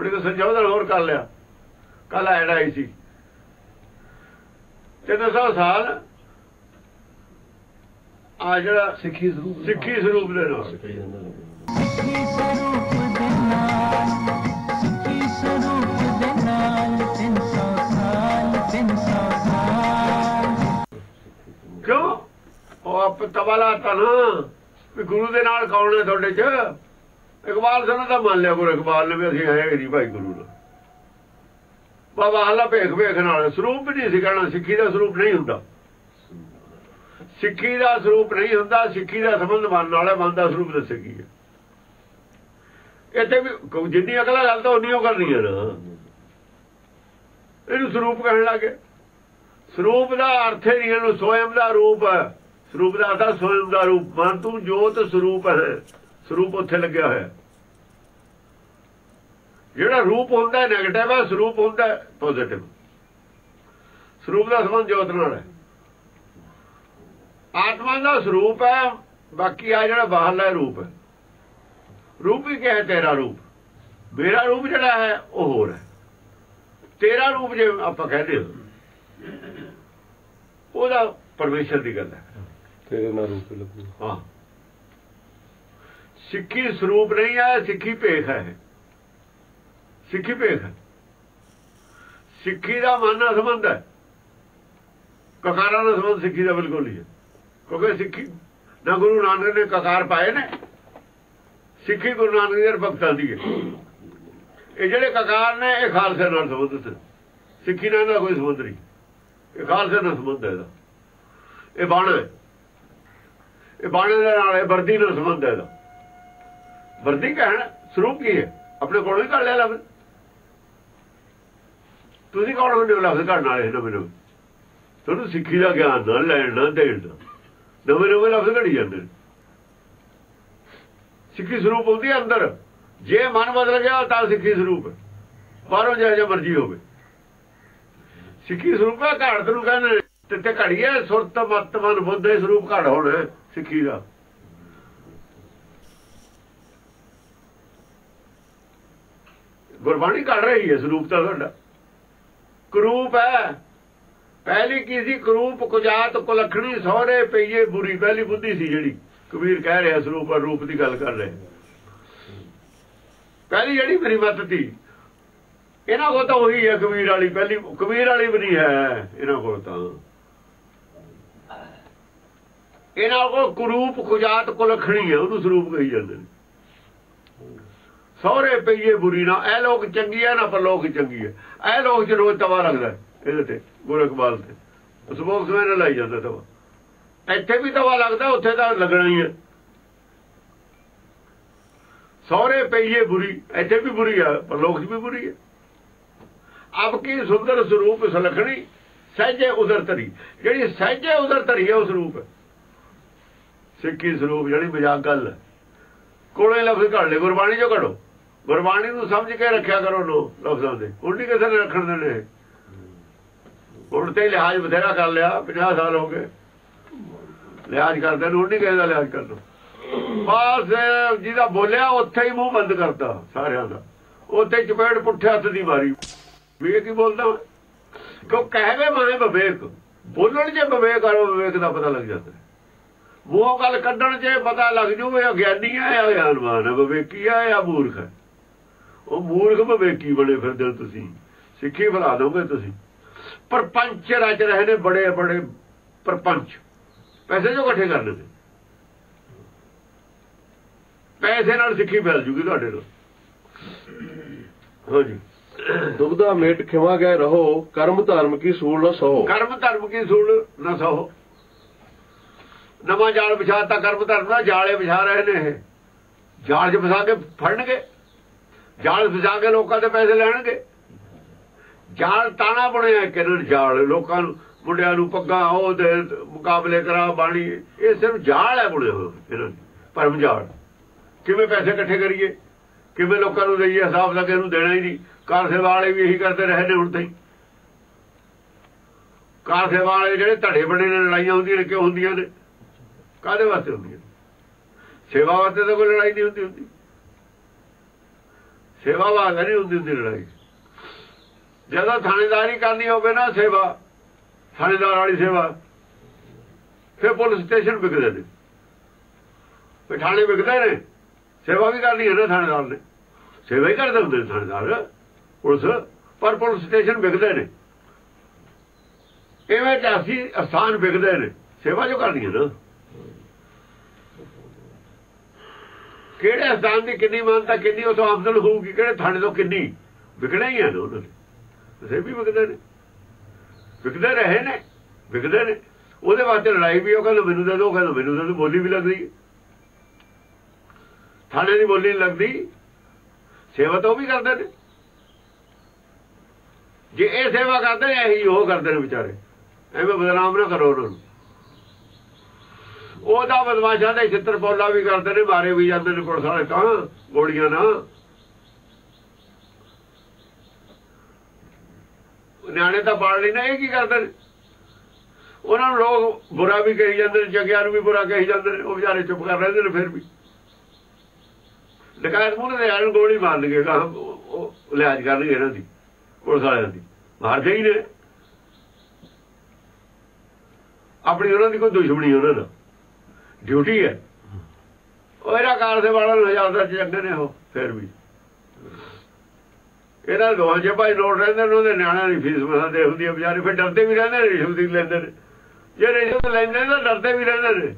ਉਹਨੇ ਤਾਂ ਸੰਜੋਧਨ ਹੋਰ ਕਰ ਲਿਆ। ਕੱਲ ਐਡ ਆਈ ਸੀ। ਤੇ 300 ਸਾਲ ਆ ਜਿਹੜਾ ਸਿੱਖੀ ਸਰੂਪ ਸਿੱਖੀ ਸਰੂਪ ਦੇ ਨਾਲ ਸਿੱਖੀ ਸਰੂਪ ਦੇ ਨਾਲ। ਸਿੱਖੀ ਸਰੂਪ ਦੇ ਨਾਲ। 300 ਸਾਲ 300 ਸਾਲ ਕਿਉਂ? ਉਹ ਆਪ ਤਵਾਲਾ ਤਾਂ ਨਾ ਵੀ ਗੁਰੂ ਦੇ ਨਾਲ ਕੌਣ ਹੈ ਤੁਹਾਡੇ ਚ? ਇਕਬਾਲ ਸਿੰਘ ਦਾ ਮੰਨ ਲਿਆ ਗੁਰੂ ਇਕਬਾਲ ਨੇ ਵੀ ਅਸੀਂ ਹੈ ਨਹੀਂ ਭਾਈ ਗੁਰੂ ਨਾਲ। ਬਾਬਾ ਹਾਲਾ ਭੇਖ ਭੇਖ ਨਾਲ, ਸਰੂਪ ਵੀ ਨਹੀਂ ਸੀ ਕਹਿਣਾ, ਸਿੱਖੀ ਦਾ ਸਰੂਪ ਨਹੀਂ ਹੁੰਦਾ। ਸਿੱਖੀ ਦਾ ਸਰੂਪ ਨਹੀਂ ਹੁੰਦਾ, ਸਿੱਖੀ ਦਾ ਸੰਬੰਧ ਮੰਨਣ ਵਾਲਾ ਮਨ ਦਾ ਸਰੂਪ ਦੱਸੇ ਕੀ ਹੈ। ਇੱਥੇ ਵੀ ਜਿੰਨੀ ਅਗਲਾ ਗੱਲ ਤਾਂ ਉਨੀ ਉਹ ਕਰਨੀ ਹੈ ਨਾ। ਇਹਨੂੰ ਸਰੂਪ ਕਹਿਣ ਲੱਗੇ ਸਰੂਪ ਦਾ ਅਰਥ ਹੀ ਨਹੀਂ, ਇਹਨੂੰ ਸਵਯੰ ਦਾ ਰੂਪ ਹੈ। ਸਰੂਪ ਦਾ ਅਰਥ ਹੈ ਸਵਯੰ ਦਾ ਰੂਪ। ਮਨ ਤੂੰ ਜੋਤ ਸਰੂਪ ਹੈ। ਸਰੂਪ ਉੱਥੇ ਲੱਗਿਆ ਹੋਇਆ। ਜਿਹੜਾ ਰੂਪ ਹੁੰਦਾ ਹੈ 네ਗੇਟਿਵ ਹੈ ਸਰੂਪ ਹੁੰਦਾ ਹੈ ਪੋਜ਼ਿਟਿਵ ਸਰੂਪ ਦਾ ਸੰਬੰਧ ਜੋਤ ਨਾਲ ਹੈ। ਆਤਮਾ ਦਾ ਸਰੂਪ ਹੈ ਬਾਕੀ ਆ ਜਿਹੜਾ ਬਾਹਰਲਾ ਰੂਪ ਹੈ। ਰੂਪ ਹੀ ਕਿਹਾ ਤੇਰਾ ਰੂਪ। ਮੇਰਾ ਰੂਪ ਜਿਹੜਾ ਹੈ ਉਹ ਹੋਰ ਹੈ। ਤੇਰਾ ਰੂਪ ਜੇ ਆਪਾਂ ਕਹਿੰਦੇ ਹਾਂ ਉਹਦਾ ਪਰਮੇਸ਼ਰ ਦੀ ਗੱਲ ਹੈ। ਤੇਰੇ ਨਾਲ ਰੂਪ ਲੱਗੂ ਹਾਂ। ਸਿੱਖੀ ਸਰੂਪ ਨਹੀਂ ਹੈ ਸਿੱਖੀ ਭੇਖ ਹੈ। ਸਿੱਖੀ ਭੇਖ ਹੈ। ਸਿੱਖੀ ਦਾ ਮਨ ਨਾਲ ਸੰਬੰਧ ਹੈ। ਕਕਾਰਾਂ ਦਾ ਸੰਬੰਧ ਸਿੱਖੀ ਦਾ ਬਿਲਕੁਲ ਨਹੀਂ ਹੈ। ਕਿਉਂਕਿ ਸਿੱਖੀ, ਨਾ ਗੁਰੂ ਨਾਨਕ ਨੇ ਕਕਾਰ ਪਾਏ ਨੇ। ਸਿੱਖੀ ਗੁਰੂ ਨਾਨਕ ਦੇ ਭਗਤਾਂ ਦੀ ਹੈ। ਇਹ ਜਿਹੜੇ ਕਕਾਰ ਨੇ, ਇਹ ਖਾਲਸੇ ਨਾਲ ਸੰਬੰਧਿਤ ਨੇ। ਸਿੱਖੀ ਨਾਲ ਇਹਦਾ ਕੋਈ ਸੰਬੰਧ ਨਹੀਂ। ਇਹ ਖਾਲਸੇ ਨਾਲ ਸੰਬੰਧ ਹੈ ਇਹਦਾ। ਇਹ ਬਾਣਾ ਇਹ ਬਾਣੇ ਦੇ ਨਾਲ, ਇਹ ਵਰਦੀ ਨਾਲ ਸੰਬੰਧ ਹੈ ਇਹਦਾ। ਵਰਦੀ ਕਹਿਣ ਸਰੂਪ ਕੀ ਹੈ? ਆਪਣੇ ਕੋਲੋਂ ਹੀ ਕੱਢ ਲਿਆ ਲਫ਼ਜ਼। ਤੁਸੀਂ ਕੌਣ ਹੁੰਦੇ ਹੋ ਲਫ਼ਜ਼ ਕੱਢਣ ਵਾਲੇ ਨਵੇਂ ਨਵੇਂ? ਤੁਹਾਨੂੰ ਸਿੱਖੀ ਦਾ ਗਿਆਨ ਨਾ, ਲੈਣ ਨਾ, ਦੇਣ ਦਾ ਨਵੇਂ ਨਵੇਂ ਲਫ਼ਜ਼ ਘੜੀ ਜਾਂਦੇ ਨੇ। ਸਿੱਖੀ ਸਰੂਪ ਹੁੰਦੀ ਹੈ ਅੰਦਰ। ਜੇ ਮਨ ਬਦਲ ਗਿਆ ਤਾਂ ਸਿੱਖੀ ਸਰੂਪ। ਬਾਹਰੋਂ ਜਿਹੜਾ ਜਿਹਾ ਮਰਜ਼ੀ ਹੋਵੇ। ਸਿੱਖੀ ਸਰੂਪ ਹੈ, ਘਾੜ ਨੂੰ ਕਹਿੰਦੇ ਤੇ ਤੇ ਘੜੀ ਹੈ, ਸੁਰਤ, ਮਤ, ਮਨ, ਬੁੱਧ ਸਰੂਪ ਘੜ ਹੋਣਾ, ਸਿੱਖੀ ਦਾ। ਗੁਰਬਾਣੀ ਕੱਢ ਰਹੀ ਹੈ ਸਰੂਪ ਤਾਂ ਤੁਹਾਡਾ। ਕਰੂਪ ਹੈ। ਪਹਿਲੀ ਕੀ ਸੀ? ਕਰੂਪ ਕੁਜਾਤ ਕੁਲਖਣੀ ਸਹੁਰੇ ਪਈਏ ਬੁਰੀ। ਪਹਿਲੀ ਬੁੱਧੀ ਸੀ ਜਿਹੜੀ। ਕਬੀਰ ਕਹਿ ਰਿਹਾ ਸਰੂਪ ਔਰ ਰੂਪ ਦੀ ਗੱਲ ਕਰ ਰਹੇ। ਪਹਿਲੀ ਜਿਹੜੀ ਮੇਰੀ ਮੱਤ ਸੀ ਇਹਨਾਂ ਕੋਲ ਤਾਂ ਉਹੀ ਹੈ ਕਬੀਰ ਵਾਲੀ। ਪਹਿਲੀ ਕਬੀਰ ਵਾਲੀ ਵੀ ਨਹੀਂ ਹੈ ਇਹਨਾਂ ਕੋਲ ਤਾਂ। ਇਹਨਾਂ ਕੋਲ ਕਰੂਪ ਕੁਜਾਤ ਕੁਲਖਣੀ ਹੈ। ਉਹਨੂੰ ਸਰੂਪ ਕਹੀ ਜਾਂਦੇ ਨੇ। ਸਹੁਰੇ ਪਈਏ ਬੁਰੀ ਨਾ, ਇਹ ਲੋਕ ਚੰਗੀ ਹੈ ਨਾ ਪਰ ਲੋਕ ਚੰਗੀ ਹੈ ਇਹ ਲੋਕ ਚ ਰੋਜ਼ ਤਵਾ ਲੱਗਦਾ ਇਹਦੇ ਤੇ, ਗੁਰੂ ਇਕਬਾਲ ਤੇ। ਸਬੋਕ ਸਵੇਰ ਲਾਈ ਜਾਂਦਾ ਤਵਾ। ਇੱਥੇ ਵੀ ਤਵਾ ਲੱਗਦਾ, ਉੱਥੇ ਤਾਂ ਲੱਗਣਾ ਹੀ ਹੈ ਸਹੁਰੇ ਪਈਏ ਬੁਰੀ, ਇੱਥੇ ਵੀ ਬੁਰੀ ਹੈ ਪਰ ਲੋਕ ਚ ਵੀ ਬੁਰੀ ਹੈ ਅਬ ਕੀ ਸੁੰਦਰ ਸਰੂਪ ਸਲਖਣੀ ਸਹਿਜੇ ਉਦਰ ਧਰੀ। ਜਿਹੜੀ ਸਹਿਜੇ ਉਦਰ ਧਰੀ ਹੈ ਉਹ ਸਰੂਪ ਹੈ। ਸਿੱਖੀ ਸਰੂਪ, ਜਿਹੜੀ ਮਜ਼ਾਕ ਗੱਲ ਹੈ। ਕੋਲੇ ਲਫ਼ਜ਼ ਘੜ ਲੈ ਗੁਰਬਾਣੀ ਚੋਂ ਘੜੋ। ਗੁਰਬਾਣੀ ਨੂੰ ਸਮਝ ਕੇ ਰੱਖਿਆ ਕਰੋ ਲੋ ਲਫ਼ਜ਼ਾਂ ਦੇ ਉਲਟੀ ਕਿਸੇ ਨੇ ਰੱਖਣ ਦੇਣੇ ਨੇ ਹੁਣ ਤੇ ਲਿਹਾਜ਼ ਬਥੇਰਾ ਕਰ ਲਿਆ 50 ਸਾਲ ਹੋ ਗਏ। ਲਿਹਾਜ਼ ਕਰਦੇ ਨੂੰ ਨਹੀਂ ਕਿਸੇ ਦਾ ਲਿਹਾਜ਼ ਕਰ ਲੋ ਬਸ ਜਿਹਦਾ ਬੋਲਿਆ, ਉੱਥੇ ਹੀ ਮੂੰਹ ਬੰਦ ਕਰਤਾ ਸਾਰਿਆਂ ਦਾ। ਉੱਥੇ ਚਪੇੜ ਪੁੱਠੇ ਹੱਥ ਦੀ ਮਾਰੀ। ਵੀ ਕੀ ਬੋਲਦਾ? ਮੈਂ? ਕਿਉਂ ਕਹਵੇ ਮੈਂ ਵਿਵੇਕ? ਬੋਲਣ ਜੇ ਵਿਵੇਕ ਕਰੋ ਵਿਵੇਕ ਦਾ ਪਤਾ ਲੱਗ ਜਾਂਦਾ। ਉਹ ਗੱਲ ਕੱਢਣ ਜੇ ਪਤਾ ਲੱਗ ਜੂ, ਇਹ ਅਗਿਆਨੀ ਹੈ ਜਾਂ ਗਿਆਨਵਾਨ ਵਿਵੇਕੀ ਹੈ ਜਾਂ ਮੂਰਖ ਹੈ ਉਹ ਮੂਰਖ ਵਿਵੇਕੀ ਬਣੇ ਫਿਰਦੇ ਹੋ ਤੁਸੀਂ। ਸਿੱਖੀ ਬਣਾ ਦੋਗੇ ਤੁਸੀਂ। ਪਰਪੰਚ ਰਚ ਰਹੇ ਨੇ ਬੜੇ ਬੜੇ ਪਰਪੰਚ। ਪੈਸੇ ਜੋ ਇਕੱਠੇ ਕਰਨੇ ਨੇ। ਪੈਸੇ ਨਾਲ ਸਿੱਖੀ ਫੈਲ ਜੂਗੀ ਤੁਹਾਡੇ ਨਾਲ। ਹਾਂਜੀ ਦੁਬਦਾ ਮੇਟ ਖਿਵਾ ਗਏ ਰਹੋ ਕਰਮ ਧਰਮ ਕੀ ਸੂਲ ਨਾ ਸੋ ਕਰਮ ਧਰਮ ਕੀ ਸੁਣ ਨਾ ਸਹੋ। ਨਵਾਂ ਜਾਲ ਵਿਛਾਤਾ ਕਰਮ ਧਰਮ ਦਾ ਜਾਲੇ ਵਿਛਾ ਰਹੇ ਨੇ ਇਹ। ਜਾਲ 'ਚ ਫਸਾ ਕੇ ਫੜਨਗੇ। ਜਾਲ ਫਸਾ ਕੇ ਲੋਕਾਂ ਦੇ ਪੈਸੇ ਲੈਣਗੇ। ਜਾਲ ਤਾਣਾ ਬਣਿਆ ਕਿਰਨ ਜਾਲ, ਲੋਕਾਂ ਨੂੰ, ਮੁੰਡਿਆਂ ਨੂੰ ਪੱਗਾਂ ਉਹ ਦੇ ਮੁਕਾਬਲੇ ਕਰਾ, ਬਾਣੀ। ਇਹ ਸਿਰਫ ਜਾਲ ਹੈ ਬੁਣੇ ਹੋਏ ਇਹਨਾਂ ਦੇ ਪਰਮ ਜਾਲ। ਕਿਵੇਂ ਪੈਸੇ ਇਕੱਠੇ ਕਰੀਏ? ਕਿਵੇਂ ਲੋਕਾਂ ਨੂੰ ਦਈਏ? ਹਿਸਾਬ ਦਾ ਕਿ ਇਹਨੂੰ ਦੇਣਾ ਹੀ ਨਹੀਂ। ਕਾਰ ਸੇਵਾ ਵਾਲੇ ਵੀ ਇਹੀ ਕਰਦੇ ਰਹੇ ਨੇ ਹੁਣ ਤਾਈ ਕਾਰ ਸੇਵਾ ਵਾਲੇ ਜਿਹੜੇ ਧੜੇ ਬਣੇ ਨੇ, ਲੜਾਈਆਂ ਹੁੰਦੀਆਂ ਨੇ, ਕਿਉਂ ਹੁੰਦੀਆਂ ਨੇ? ਕਾਦੇ ਵਾਸਤੇ ਹੁੰਦੀਆਂ ਨੇ? ਸੇਵਾ ਵਾਸਤੇ ਤਾਂ ਕੋਈ ਲੜਾਈ ਨਹੀਂ ਹੁੰਦੀ ਹੁੰਦੀ। ਸੇਵਾ ਵਾਂਗ ਨਹੀਂ ਹੁੰਦੀ ਹੁੰਦੀ ਲੜਾਈ। ਜਦੋਂ ਥਾਣੇਦਾਰੀ ਕਰਨੀ ਹੋਵੇ ਨਾ ਸੇਵਾ, ਥਾਣੇਦਾਰ ਵਾਲੀ ਸੇਵਾ, ਫਿਰ ਪੁਲਿਸ ਸਟੇਸ਼ਨ ਵਿਕਦੇ ਨੇ। ਫਿਰ ਥਾਣੇ ਵਿਕਦੇ ਨੇ। ਸੇਵਾ ਵੀ ਕਰਨੀ ਹੈ ਨਾ ਥਾਣੇਦਾਰ ਨੇ। ਸੇਵਾ ਹੀ ਕਰਦੇ ਹੁੰਦੇ ਨੇ ਥਾਣੇਦਾਰ। ਪੁਲਿਸ, ਪਰ ਪੁਲਿਸ ਸਟੇਸ਼ਨ ਵਿਕਦੇ ਨੇ। ਇਵੇਂ ਚਾਸੀ ਅਸਥਾਨ ਵਿਕਦੇ ਨੇ। ਸੇਵਾ ਜੋ ਕਰਨੀ ਹੈ ਨਾ। ਕਿਹੜੇ ਅਸਥਾਨ ਦੀ ਕਿੰਨੀ ਮਾਨਤਾ, ਕਿੰਨੀ ਉਥੋਂ ਆਮਦਨ ਹੋਊਗੀ? ਕਿਹੜੇ ਥਾਣੇ ਤੋਂ ਕਿੰਨੀ? ਵਿਕਣਾ ਹੀ ਹੈ ਉਹਨਾਂ ਨੇ ਸੇ ਵੀ ਵਿਕਦੇ ਨੇ। ਵਿਕਦੇ ਰਹੇ ਨੇ। ਵਿਕਦੇ ਨੇ। ਉਹਦੇ ਵਾਸਤੇ ਲੜਾਈ ਵੀ ਉਹ ਕਹਿੰਦਾ ਮੈਨੂੰ ਦੇ ਦਿਓ ਕਹਿੰਦਾ ਮੈਨੂੰ ਦੇ ਦਿਓ, ਬੋਲੀ ਵੀ ਲੱਗਦੀ ਥਾਣੇ ਦੀ ਬੋਲੀ ਨਹੀਂ ਲੱਗਦੀ। ਸੇਵਾ ਤਾਂ ਉਹ ਵੀ ਕਰਦੇ ਨੇ। ਜੇ ਇਹ ਸੇਵਾ ਕਰਦੇ ਨੇ, ਇਹੀ ਉਹ ਕਰਦੇ ਨੇ ਵਿਚਾਰੇ। ਐਵੇਂ ਬਦਨਾਮ ਨਾ ਕਰੋ ਉਹਨਾਂ ਨੂੰ। ਉਹਦਾ ਬਦਮਾਸ਼ਾ ਦੇ ਛਿੱਤਰ ਪੌਲਾ ਵੀ ਕਰਦੇ ਨੇ ਮਾਰੇ ਵੀ ਜਾਂਦੇ ਨੇ ਪੁਲਿਸ ਵਾਲੇ ਤਾਂ, ਗੋਲੀਆਂ ਨਾਲ ਨਿਆਣੇ ਤਾਂ ਪਾਲ ਲਈ ਨਾ, ਇਹ ਕੀ ਕਰਦੇ ਨੇ? ਉਹਨਾਂ ਨੂੰ ਲੋਕ ਬੁਰਾ ਵੀ ਕਹੀ ਜਾਂਦੇ ਨੇ, ਜਗਿਆ ਨੂੰ ਵੀ ਬੁਰਾ ਕਹੀ ਜਾਂਦੇ ਨੇ, ਉਹ ਵਿਚਾਰੇ ਚੁੱਪ ਕਰ ਰਹਿੰਦੇ ਨੇ ਫਿਰ ਵੀ। ਲਕਾਇਤ ਮੂਹਰੇ ਦੇ ਆਣ ਗੋਲੀ ਮਾਰਨਗੇ ਕਹਾਂ ਉਹ ਲਿਆਜ ਕਰਨਗੇ ਇਹਨਾਂ ਦੀ, ਪੁਲਿਸ ਵਾਲਿਆਂ ਦੀ। ਮਾਰਦੇ ਹੀ ਨੇ। ਆਪਣੀ ਉਹਨਾਂ ਦੀ ਕੋਈ ਦੁਸ਼ਮਣੀ ਉਹਨਾਂ ਨਾਲ। ਡਿਊਟੀ ਹੈ। ਉਹ ਇਹਦਾ ਕਾਰ ਦੇ ਵਾਲਾ ਨੂੰ ਹਜ਼ਾਰ ਦਾ ਚੰਗੇ ਨੇ ਉਹ, ਫਿਰ ਵੀ। ਇਹਨਾਂ ਦੋਹਾਂ ਜੇ ਭਾਈ ਨੋਟ ਰਹਿੰਦੇ ਨੇ, ਉਹਦੇ ਨਿਆਣਿਆਂ ਦੀ ਫੀਸ ਮਸਾਂ ਦੇ ਹੁੰਦੀ ਹੈ ਵਿਚਾਰੇ ਫਿਰ ਡਰਦੇ ਵੀ ਰਹਿੰਦੇ ਨੇ ਰਿਸ਼ਵਤ ਲੈਂਦੇ ਨੇ। ਜੇ ਰਿਸ਼ਵਤ ਲੈਂਦੇ ਨੇ, ਤਾਂ ਡਰਦੇ ਵੀ ਰਹਿੰਦੇ ਨੇ।